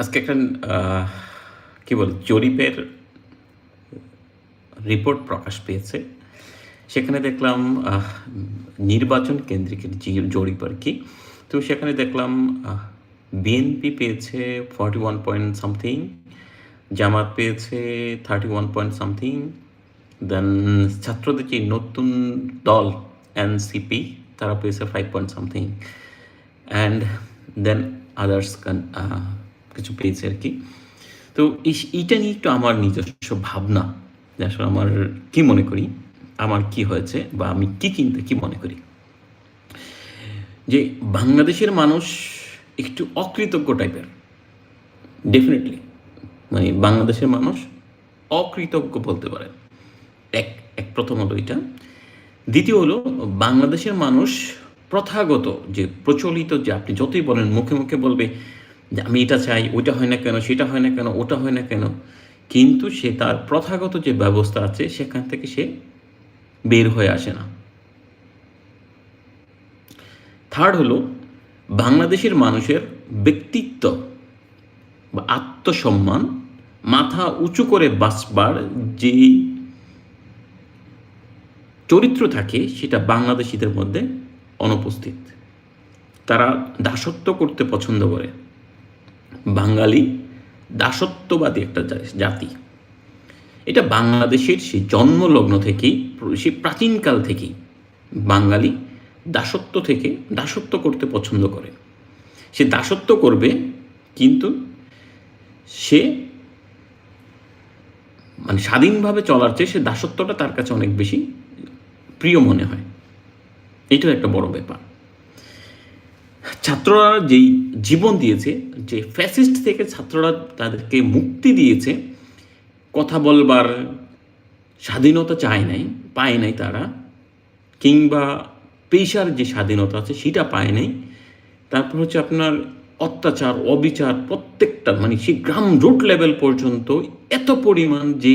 আজকে একটা কি বল, জরিপের রিপোর্ট প্রকাশ পেয়েছে। সেখানে দেখলাম নির্বাচন কেন্দ্রিক জরিপ আর কি, তো সেখানে দেখলাম বিএনপি পেয়েছে forty one point something Jamaat পেয়েছে thirty one point something then ছাত্রদের যে নতুন দল এনসিপি তারা পেয়েছে five point something and then others কিছু পেয়েছে আর কি। তো এইটা নিয়ে একটু আমার নিজস্ব ভাবনা, যে আসলে আমার কি মনে করি, আমার কি হয়েছে বা আমি কি কিনতে, কি মনে করি। যে বাংলাদেশের মানুষ একটু অকৃতজ্ঞ টাইপের ডেফিনেটলি মানে বাংলাদেশের মানুষ অকৃতজ্ঞ বলতে পারেন এক এক প্রথম হলো এটা। দ্বিতীয় হলো, বাংলাদেশের মানুষ প্রথাগত, যে প্রচলিত, যে আপনি যতই বলেন, মুখে মুখে বলবে যে আমি এটা চাই, ওইটা হয় না কেন, সেটা হয় না কেন, ওটা হয় না কেন, কিন্তু সে তার প্রথাগত যে ব্যবস্থা আছে, সেখান থেকে সে বের হয়ে আসে না। থার্ড হলো, বাংলাদেশের মানুষের ব্যক্তিত্ব বা আত্মসম্মান মাথা উঁচু করে বাঁচবার যে চরিত্র থাকে, সেটা বাংলাদেশিদের মধ্যে অনুপস্থিত। তারা দাসত্ব করতে পছন্দ করে। বাঙালি দাসত্ববাদী একটা জাতি এটা বাংলাদেশের সেই জন্মলগ্ন থেকেই সেই প্রাচীনকাল থেকেই বাঙালি দাসত্ব থেকে দাসত্ব করতে পছন্দ করে। সে দাসত্ব করবে, কিন্তু সে মানে স্বাধীনভাবে চলার চেয়ে সে দাসত্বটা তার কাছে অনেক বেশি প্রিয় মনে হয়। এটাও একটা বড় ব্যাপার। ছাত্ররা যেই জীবন দিয়েছে, যে ফ্যাসিস্ট থেকে ছাত্ররা তাদেরকে মুক্তি দিয়েছে, কথা বলবার স্বাধীনতা চায় নাই, পায় নাই তারা, কিংবা পেশার যে স্বাধীনতা আছে সেটা পায় নাই। তারপর হচ্ছে আপনার অত্যাচার, অবিচার প্রত্যেকটা মানে সেই গ্রাম রুট লেভেল পর্যন্ত এত পরিমাণ যে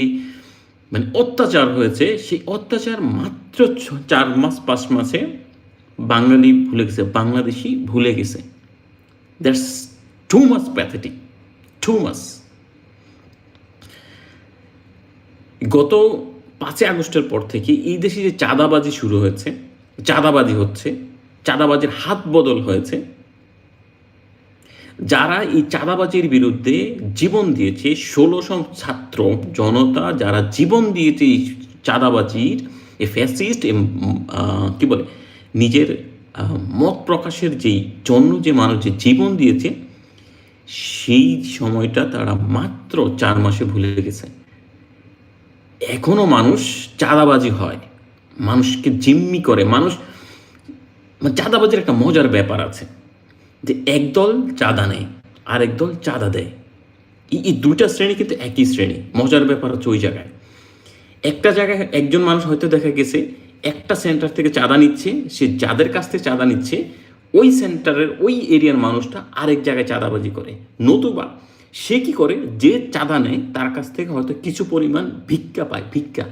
মানে অত্যাচার হয়েছে, সেই অত্যাচার মাত্র চার মাস, পাঁচ মাসে বাঙালি ভুলে গেছে, বাংলাদেশি ভুলে গেছে। That's too much pathetic too much গত পাঁচই আগস্টের পর থেকে এই দেশে যে চাঁদাবাজি শুরু হয়েছে, চাঁদাবাজি হচ্ছে, চাঁদাবাজির হাত বদল হয়েছে, যারা এই চাঁদাবাজির বিরুদ্ধে জীবন দিয়েছে ষোলোশো ছাত্র, জনতা যারা জীবন দিয়েছে এই চাঁদাবাজির এ ফ্যাসিস্ট কী বলে নিজের মত প্রকাশের যেই জন্য যে মানুষ যে জীবন দিয়েছে, সেই সময়টা তারা মাত্র চার মাসে ভুলে গেছে। এখনও মানুষ চাঁদাবাজি হয়। মানুষকে জিম্মি করে। মানুষ মানে চাঁদাবাজির একটা মজার ব্যাপার আছে যে একদল চাঁদা নেয় আর একদল চাঁদা দেয়। এই দুইটা শ্রেণি কিন্তু একই শ্রেণি। মজার ব্যাপার হচ্ছে ওই জায়গায়। একটা জায়গায় একজন মানুষ হয়তো দেখা গেছে একটা সেন্টার থেকে চাঁদা নিচ্ছে, সে যাদের কাছ থেকে চাঁদা নিচ্ছে, ওই সেন্টারের ওই এরিয়ার মানুষটা আরেক জায়গায় চাঁদাবাজি করে। নতুবা সে কি করে? যে চাঁদা নেয়, তার কাছ থেকে হয়তো কিছু পরিমাণ ভিক্ষা পায়, ভিক্ষা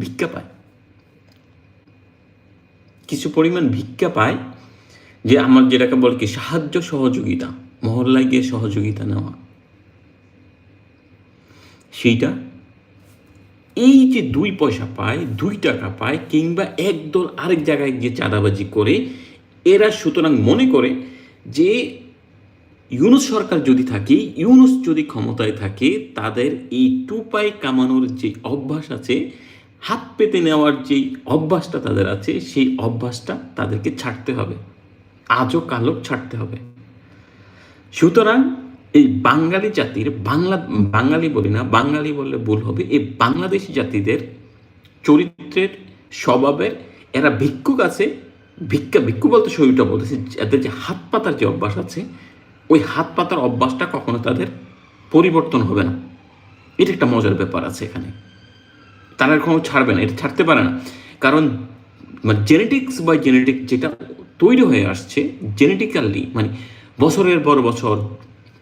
ভিক্ষা পায়। কিছু পরিমাণ ভিক্ষা পায় যে আমার যেটাকে বল কি, সাহায্য সহযোগিতা, মহল্লায় গিয়ে সহযোগিতা নেওয়া। সেইটা এই যে দুই পয়সা পায়, দুই টাকা পায়, কিংবা একদল আরেক জায়গায় গিয়ে চাঁদাবাজি করে, এরা সুতরাং মনে করে যে ইউনুস সরকার যদি থাকে, ইউনুস যদি ক্ষমতায় থাকে, তাদের এই টু পাই কামানোর যে অভ্যাস আছে, হাত পেতে নেওয়ার যে অভ্যাসটা তাদের আছে, সেই অভ্যাসটা তাদেরকে ছাড়তে হবে। আজও কালো ছাড়তে হবে। সুতরাং এই বাঙালি জাতির, বাংলা, বাঙালি বলি না, বাঙালি বললে ভুল হবে, এই বাংলাদেশি জাতিদের চরিত্রের স্বভাবের, এরা ভিক্ষুক আছে, ভিক্ষা, ভিক্ষু বলতে শরীরটা বলতেছে, এদের যে হাত পাতার যে অভ্যাস আছে, ওই হাত পাতার অভ্যাসটা কখনো তাদের পরিবর্তন হবে না। এটা একটা মজার ব্যাপার আছে এখানে। তারা কখনো ছাড়বে না, এটা ছাড়তে পারে না। কারণ মানে জেনেটিক্স বা জেনেটিক যেটা তৈরি হয়ে আসছে জেনেটিক্যালি মানে বছরের পর বছর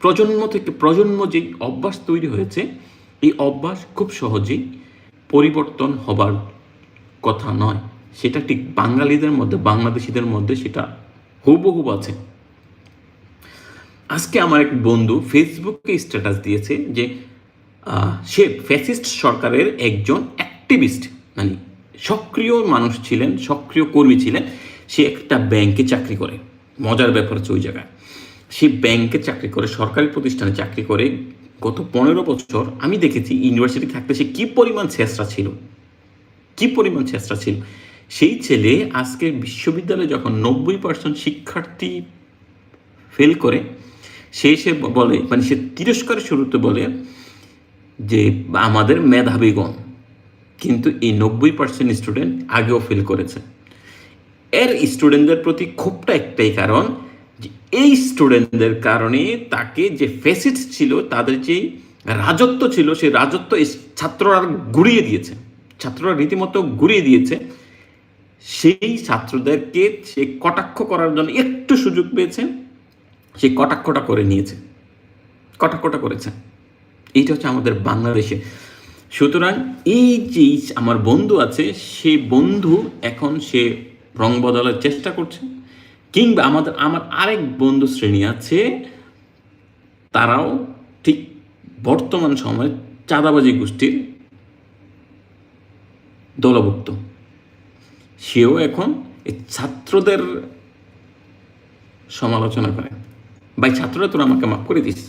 প্রজন্ম থেকে প্রজন্ম যে অভ্যাস তৈরি হয়েছে, এই অভ্যাস খুব সহজেই পরিবর্তন হবার কথা নয়। সেটা ঠিক বাঙালিদের মধ্যে, বাংলাদেশিদের মধ্যে সেটা হুবহুব আছে। আজকে আমার এক বন্ধু ফেসবুকে স্ট্যাটাস দিয়েছে যে সে ফ্যাসিস্ট সরকারের একজন অ্যাক্টিভিস্ট মানে সক্রিয় মানুষ ছিলেন, সক্রিয় কর্মী ছিলেন। সে একটা ব্যাংকে চাকরি করে। মজার ব্যাপার হচ্ছে ওই জায়গায়। সে ব্যাংকে চাকরি করে, সরকারি প্রতিষ্ঠানে চাকরি করে। গত পনেরো বছর আমি দেখেছি ইউনিভার্সিটি থাকতে সে কী পরিমাণ চেষ্টা ছিল। কি পরিমাণ চেষ্টা ছিল। সেই ছেলে আজকে বিশ্ববিদ্যালয়ে যখন নব্বই পার্সেন্ট শিক্ষার্থী ফেল করে, সে এসে বলে মানে সে তিরস্কারের শুরুতে বলে যে, আমাদের মেধাবীগণ কিন্তু এই নব্বই পার্সেন্ট স্টুডেন্ট আগেও ফেল করেছে। এর স্টুডেন্টদের প্রতি ক্ষোভটা একটাই কারণ এই স্টুডেন্টদের কারণে তাকে যে ফেসিটস ছিল, তাদের যে রাজত্ব ছিল, সেই রাজত্ব এই ছাত্ররা গুড়িয়ে দিয়েছে। ছাত্ররা রীতিমতো গুড়িয়ে দিয়েছে। সেই ছাত্রদেরকে সে কটাক্ষ করার জন্য একটু সুযোগ পেয়েছে। সে কটাক্ষটা করে নিয়েছে। কটাক্ষটা করেছে। এইটা হচ্ছে আমাদের বাংলাদেশে। সুতরাং এই যে আমার বন্ধু আছে সেই বন্ধু এখন সে রং বদলার চেষ্টা করছে। কিংবা আমাদের, আমার আরেক বন্ধু শ্রেণি আছে, তারাও ঠিক বর্তমান সময়ে চাঁদাবাজি গোষ্ঠীর দলভুক্ত। সেও এখন এই ছাত্রদের সমালোচনা করে। ভাই, ছাত্ররা, তোরা আমাকে মাফ করে দিস।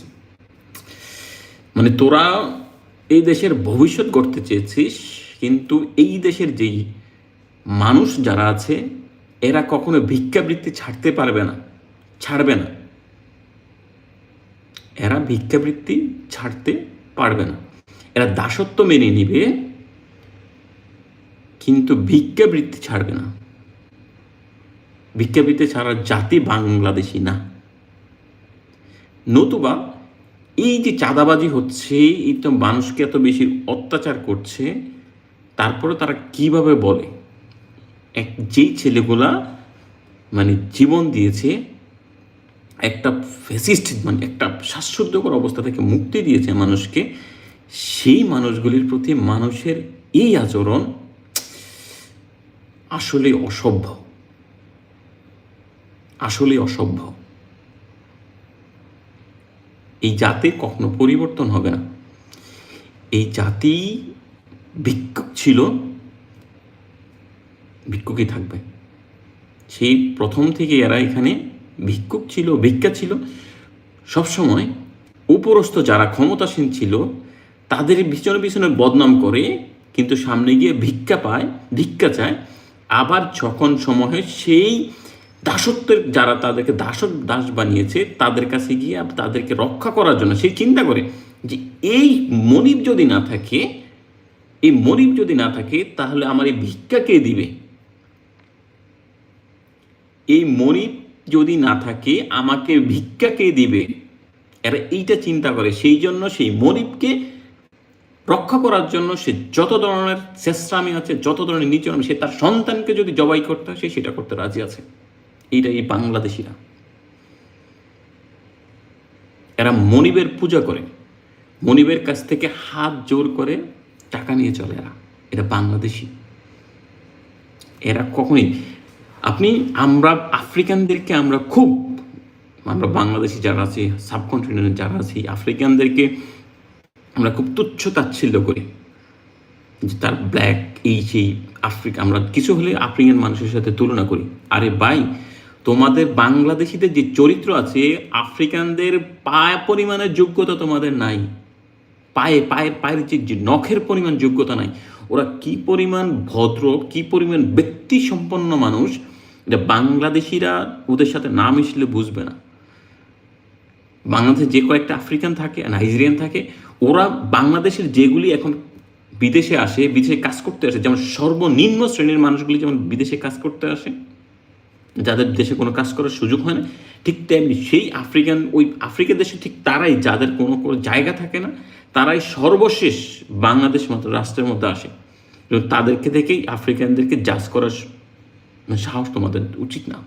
মানে তোরা এই দেশের ভবিষ্যৎ গড়তে চেয়েছিস, কিন্তু এই দেশের যেই মানুষ যারা আছে এরা কখনো ভিক্ষাবৃত্তি ছাড়তে পারবে না, ছাড়বে না। এরা ভিক্ষাবৃত্তি ছাড়তে পারবে না। এরা দাসত্ব মেনে নিবে, কিন্তু ভিক্ষাবৃত্তি ছাড়বে না। ভিক্ষাবৃত্তি ছাড়ার জাতি বাংলাদেশি না। নতুবা এই যে চাঁদাবাজি হচ্ছে, এই তো মানুষকে এত বেশি অত্যাচার করছে, তারপরে তারা কীভাবে বলে? এক, যেই ছেলেগুলা মানে জীবন দিয়েছে, একটা ফেসিস্ট মানে একটা শ্বাসরুদ্ধকর অবস্থা থেকে মুক্তি দিয়েছে মানুষকে, সেই মানুষগুলির প্রতি মানুষের এই আচরণ আসলে অসভ্য। আসলে অসভ্য। এই জাতি কখনো পরিবর্তন হবে না। এই জাতি ভিক্ষুক ছিল ভিক্ষুকই থাকবে। সেই প্রথম থেকে এরা এখানে ভিক্ষুক ছিল, ভিক্ষা ছিল। সবসময় উপরস্থ যারা ক্ষমতাসীন ছিল, তাদের পিছনে পিছনে বদনাম করে, কিন্তু সামনে গিয়ে ভিক্ষা পায়, ভিক্ষা চায়। আবার যখন সময় সেই দাসত্বের যারা তাদেরকে দাসত দাস বানিয়েছে, তাদের কাছে গিয়ে তাদেরকে রক্ষা করার জন্য সে চিন্তা করে যে, এই মনিব যদি না থাকে, এই মনিব যদি না থাকে, তাহলে আমার এই ভিক্ষা কে দিবে? এই মনিব যদি না থাকে, আমাকে ভিক্ষা কে দিবে? এরা এইটা চিন্তা করে। সেই জন্য সেই মনিবকে রক্ষা করার জন্য সে যত ধরনের চেষ্টামি আছে, যত ধরনের নিচন সে তার সন্তানকে যদি জবাই করতে হয়, সে সেটা করতে রাজি আছে। এইটা এই বাংলাদেশিরা। এরা মনিবের পূজা করে। মনিবের কাছ থেকে হাত জোর করে টাকা নিয়ে চলে এরা। এটা বাংলাদেশি। এরা কখনোই আপনি আমরা আফ্রিকানদেরকে আমরা খুব, আমরা বাংলাদেশি যারা আছি সাবকন্টিনেন্টের যারা আছি, আফ্রিকানদেরকে আমরা খুব তুচ্ছ তাচ্ছিল্য করি। যে তার ব্ল্যাক এই সেই আফ্রিকা, আমরা কিছু হলে আফ্রিকান মানুষের সাথে তুলনা করি। আরে ভাই, তোমাদের বাংলাদেশিদের যে চরিত্র আছে, আফ্রিকানদের পায় পরিমাণের যোগ্যতা তোমাদের নাই। পায়ে পায়ের পায়ের যে যে নখের পরিমাণ যোগ্যতা নাই। ওরা কি পরিমাণ ভদ্র, কি পরিমাণ ব্যক্তি সম্পন্ন মানুষ এটা বাংলাদেশিরা ওদের সাথে না মিশলে বুঝবে না। বাংলাদেশে যে কয়েকটা আফ্রিকান থাকে, নাইজেরিয়ান থাকে, ওরা বাংলাদেশের যেগুলি এখন বিদেশে আসে, বিদেশে কাজ করতে আসে, যেমন সর্বনিম্ন শ্রেণির মানুষগুলি যেমন বিদেশে কাজ করতে আসে, যাদের দেশে কোনো কাজ করার সুযোগ হয় না, ঠিক তেমনি সেই আফ্রিকান, ওই আফ্রিকা দেশে ঠিক তারাই যাদের কোনো কোনো জায়গা থাকে না, তারাই সর্বশেষ বাংলাদেশ মতো, রাষ্ট্রের মধ্যে আসে। তাদেরকে দেখেই আফ্রিকানদেরকে জাজ করার মানে সাহস তোমাদের উচিত না।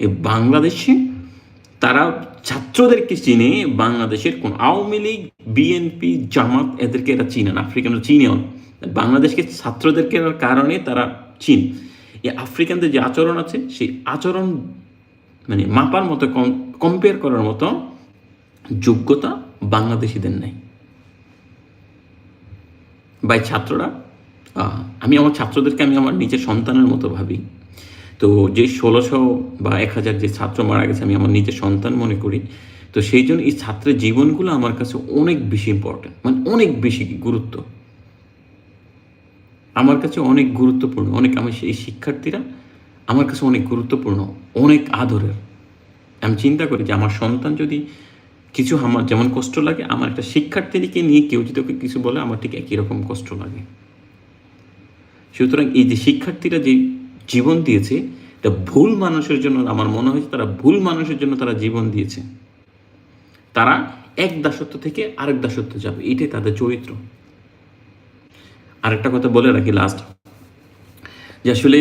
এ বাংলাদেশে তারা ছাত্রদেরকে চিনে, বাংলাদেশের কোন আওয়ামী লীগ বিএনপি জামাত এদেরকে এরা চিনে না, আফ্রিকানরা চিনেও বাংলাদেশকে ছাত্রদেরকে কারণে তারা চিন। এই আফ্রিকানদের যে আচরণ আছে, সেই আচরণ মানে মাপার মতো, কম কম্পেয়ার করার মতো যোগ্যতা বাংলাদেশিদের নেই। বাই ছাত্ররা আমি আমার ছাত্রদেরকে আমি আমার নিজের সন্তানের মতো ভাবি। তো যে ষোলোশো বা এক হাজার যে ছাত্র মারা গেছে, আমি আমার নিজের সন্তান মনে করি। তো সেই জন্য এই ছাত্রের জীবনগুলো আমার কাছে অনেক বেশি ইম্পর্টেন্ট মানে অনেক বেশি গুরুত্ব। আমার কাছে অনেক গুরুত্বপূর্ণ, অনেক আমি এই শিক্ষার্থীরা আমার কাছে অনেক গুরুত্বপূর্ণ, অনেক আদরের। আমি চিন্তা করি যে আমার সন্তান যদি কিছু আমার যেমন কষ্ট লাগে, আমার একটা শিক্ষার্থীকে নিয়ে কেউ যদি কিছু বলে, আমার ঠিক একই রকম কষ্ট লাগে। সুতরাং এই যে শিক্ষার্থীরা যে জীবন দিয়েছে, এটা ভুল মানুষের জন্য আমার মনে হয়েছে তারা ভুল মানুষের জন্য তারা জীবন দিয়েছে। তারা এক দাসত্ব থেকে আরেক দাসত্ব যাবে, এটাই তাদের চরিত্র। আরেকটা কথা বলে রাখি লাস্ট যে আসলে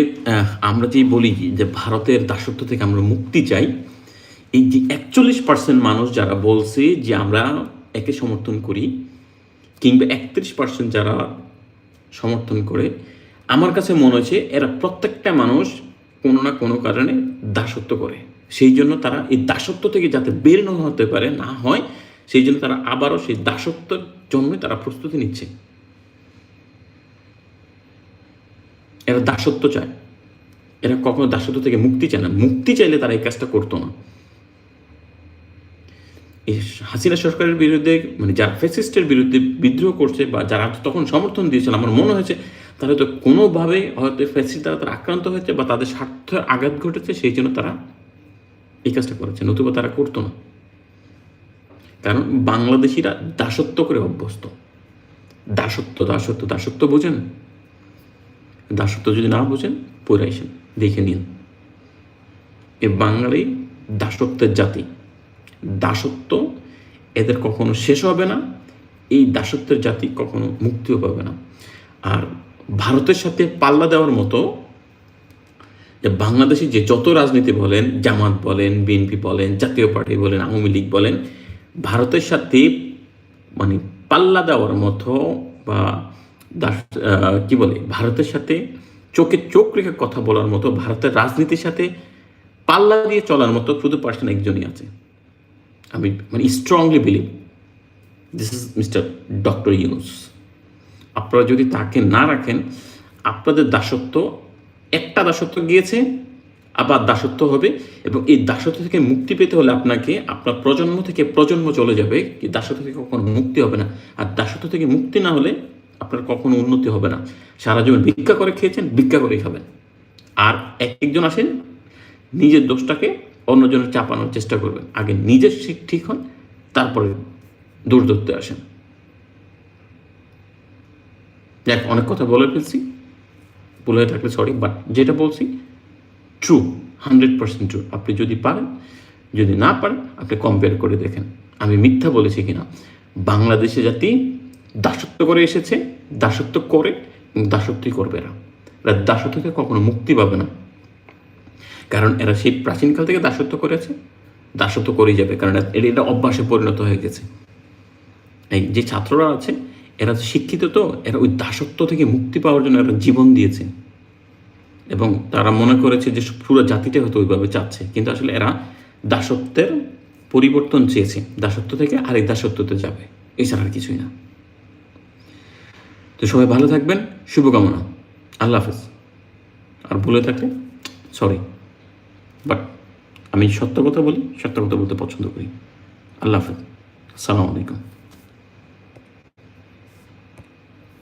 আমরা যেই বলি যে ভারতের দাসত্ব থেকে আমরা মুক্তি চাই, এই যে একচল্লিশ পার্সেন্ট মানুষ যারা বলছে যে আমরা একে সমর্থন করি, কিংবা একত্রিশ পার্সেন্ট যারা সমর্থন করে আমার কাছে মনে হচ্ছে এরা প্রত্যেকটা মানুষ কোনো না কোনো কারণে দাসত্ব করে। সেই জন্য তারা এই দাসত্ব থেকে যাতে বের না হতে পারে, না হয়, সেই জন্য তারা আবারও সেই দাসত্বের জন্যই তারা প্রস্তুতি নিচ্ছে। এরা দাসত্ব চায়। এরা কখনো দাসত্ব থেকে মুক্তি চায় না। মুক্তি চাইলে তারা এই কাজটা করতো না। এই হাসিনা সরকারের বিরুদ্ধে মানে যারা ফেসিস্টের বিরুদ্ধে বিদ্রোহ করছে বা যারা তখন সমর্থন দিয়েছিল, আমার মনে হয়েছে তারা তো কোনোভাবে হয়তো ফেসিস্ট দ্বারা তারা আক্রান্ত হয়েছে বা তাদের স্বার্থের আঘাত ঘটেছে, সেই জন্য তারা এই কাজটা করেছে। নতুবা তারা করতো না। কারণ বাংলাদেশিরা দাসত্ব করে অভ্যস্ত। দাসত্ব দাসত্ব দাসত্ব বোঝেন। দাসত্ব যদি না বোঝেন, পড়ে আসেন, দেখে নিন। এ বাঙালি দাসত্বের জাতি। দাসত্ব এদের কখনো শেষ হবে না, এই দাসত্বের জাতি কখনো মুক্তিও পাবে না। আর ভারতের সাথে পাল্লা দেওয়ার মতো যে বাংলাদেশে যে যত রাজনীতি বলেন, জামাত বলেন, বিএনপি বলেন, জাতীয় পার্টি বলেন, আওয়ামী লীগ বলেন, ভারতের সাথে মানে পাল্লা দেওয়ার মতো বা কি বলে, ভারতের সাথে চোখে চোখ রেখে কথা বলার মতো, ভারতের রাজনীতির সাথে পাল্লা দিয়ে চলার মতো শুধু পার্সন একজনই আছে। আমি মানে strongly believe this is mister doctor Yunus আপনারা যদি তাকে না রাখেন, আপনাদের দাসত্ব, একটা দাসত্ব গিয়েছে, আবার দাসত্ব হবে এবং এই দাসত্ব থেকে মুক্তি পেতে হলে আপনাকে আপনার প্রজন্ম থেকে প্রজন্ম চলে যাবে কি দাসত্ব থেকে কখনো মুক্তি হবে না। আর দাসত্ব থেকে মুক্তি না হলে আপনার কখনো উন্নতি হবে না। সারা জীবন ভিক্ষা করে খেয়েছেন, ভিক্ষা করেই খাবেন। আর এক একজন আসেন, নিজের দোষটাকে অন্যজনের চাপানোর চেষ্টা করবেন। আগে নিজের ঠিক হন, তারপরে দূর আসেন। দেখ, অনেক কথা বলে ফেলছি। হয়ে থাকলে সরি বাট যেটা বলছি ট্রু হান্ড্রেড পার্সেন্ট ট্রু আপনি যদি পারেন, যদি না পারেন, আপনি কম্পেয়ার করে দেখেন। আমি মিথ্যা বলেছি কিনা? বাংলাদেশে জাতি দাসত্ব করে এসেছে, দাসত্ব করে দাসত্বই করবে এরা। এরা দাসত্ব থেকে কখনো মুক্তি পাবে না। কারণ এরা সেই প্রাচীনকাল থেকে দাসত্ব করেছে। দাসত্ব করেই যাবে, কারণ এটা অভ্যাসে পরিণত হয়ে গেছে। এই যে ছাত্ররা আছে এরা তো শিক্ষিত তো, এরা ওই দাসত্ব থেকে মুক্তি পাওয়ার জন্য এরা জীবন দিয়েছে। এবং তারা মনে করেছে যে পুরো জাতিটা হয়তো ওইভাবে চাচ্ছে। কিন্তু আসলে এরা দাসত্বের পরিবর্তন চেয়েছে। দাসত্ব থেকে আরেক দাসত্বতে যাবে। এছাড়া আর কিছুই না। তো সবাই ভালো থাকবেন। শুভকামনা। আল্লাহ হাফেজ। আর ভুলে থাকলে সরি বাট আমি সত্য কথা বলি, সত্য কথা বলতে পছন্দ করি। আল্লাহ হাফেজ। আসসালামু আলাইকুম।